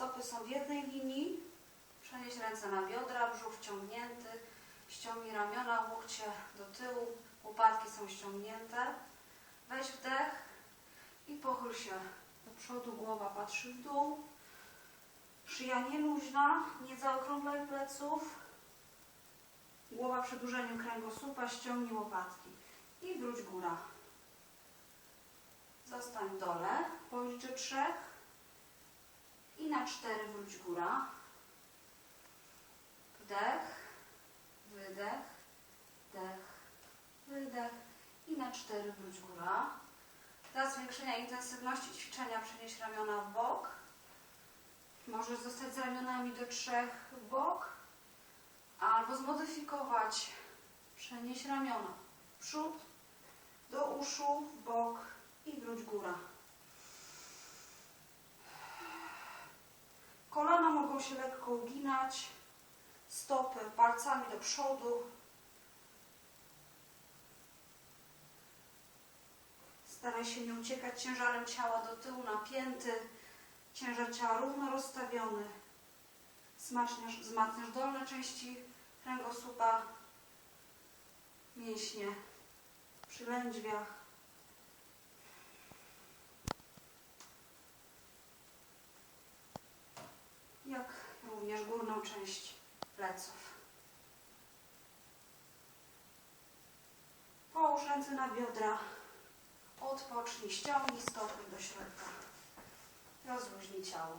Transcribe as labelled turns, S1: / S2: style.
S1: stopy są w jednej linii. Przenieś ręce na biodra, brzuch wciągnięty. Ściągnij ramiona, łokcie do tyłu. Łopatki są ściągnięte. Weź wdech i pochyl się do przodu. Głowa patrzy w dół. Szyja nie luźna, nie zaokrąglaj pleców. Głowa przy kręgosłupa, ściągnij łopatki. I wróć góra. Zostań dole, policzę trzech. I na cztery wróć góra. Wdech, wydech, wdech, wydech. I na cztery wróć góra. Dla zwiększenia intensywności ćwiczenia przenieś ramiona w bok. Możesz zostać z ramionami do trzech w bok. Albo zmodyfikować. Przenieś ramiona w przód, do uszu, w bok i wróć góra. Stopy palcami do przodu. Staraj się nie uciekać ciężarem ciała do tyłu, napięty, ciężar ciała równo rozstawiony. Wzmacniasz, wzmacniasz dolne części kręgosłupa, mięśnie przy lędźwiach. Jak również górną część pleców. Połóż ręce na biodra. Odpocznij, ściągnij stopy do środka. Rozluźnij ciało.